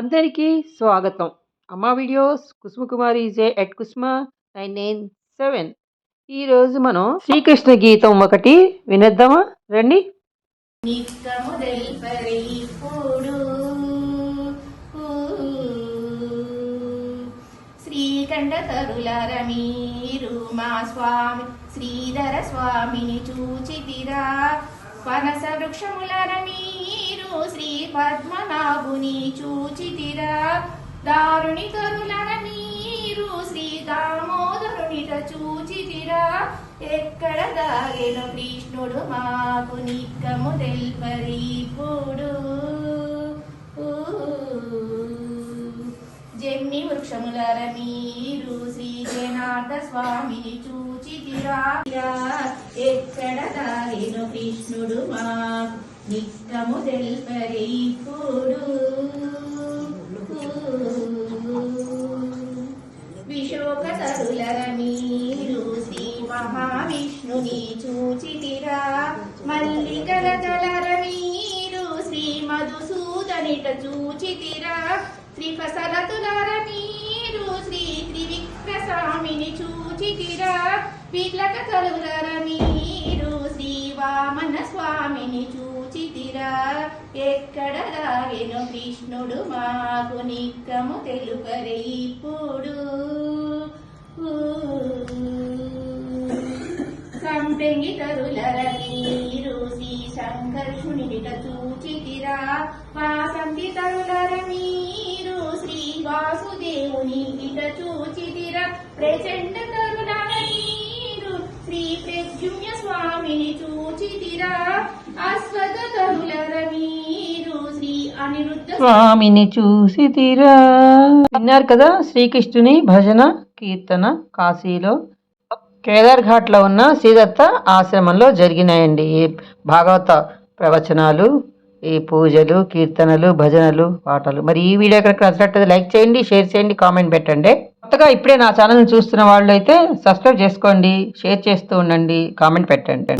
అందరికీ స్వాగతం. Amma videos Kusumakumari J at Kusuma nine nine seven. ఈరోజు మనం శ్రీకృష్ణ గీతం ఒకటి వినేద్దామా? రండి. నిక్కము శ్రీకంఠ తరులర మీరు మా స్వామి శ్రీధర స్వామిని చూచితిరా. పనస వృక్షములర మీరు శ్రీ పద్మ బాబుని చూచితిరా దారుని తరులర మీరు శ్రీ దామోదరునిట చూచితిరా ఎక్కడ దాగెను కృష్ణుడు మాకు నిక్కము తెల్పరిప్పుడు జమ్మి వృక్షములర మీరు శ్రీ జనార్ద స్వామిని చూచితిరా ఎక్కడ దాగెను కృష్ణుడు మాకు నిక్కము తెల్పరిప్పుడు విశోక మీరు శ్రీ మహావిష్ణుని చూచితిరా. మల్లికల తలర మీరు శ్రీ మధుసూదనిట చూచితిరా. త్రికసలతులర మీరు శ్రీ త్రివిక్రస్వామిని చూచితిరా. విట్లక తలులర మీరు శ్రీ వామన స్వామిని చూచితిరా. ఎక్కడ దాగెను కృష్ణుడు మాకు నిక్కము తెలుపరే ఇప్పుడు. సంపెంగి శ్రీ సంకర్షునిట చూచితిరా. వాసంతి తరులర మీరు శ్రీ వాసుదేవుని ఇట చూచితిరా. ప్రచండ తరులర మీరు శ్రీ ప్రద్యుమ్య స్వామిని చూచితిరా. అశ్వత తరులర మీరు శ్రీ అనిరుద్ధ స్వామిని చూసి విన్నారు కదా శ్రీకృష్ణుని భజన కీర్తన కాశీలో కేదార్ఘాట్లో ఉన్న శ్రీదత్త ఆశ్రమంలో జరిగినాయండి. ఈ భాగవత ప్రవచనాలు ఈ పూజలు కీర్తనలు భజనలు పాటలు. మరి ఈ వీడియో కనుక నచ్చినట్టు లైక్ చేయండి షేర్ చేయండి కామెంట్ పెట్టండి. కొత్తగా ఇప్పుడే నా ఛానల్ని చూస్తున్న వాళ్ళు అయితే సబ్స్క్రైబ్ చేసుకోండి షేర్ చేస్తూ ఉండండి కామెంట్ పెట్టండి.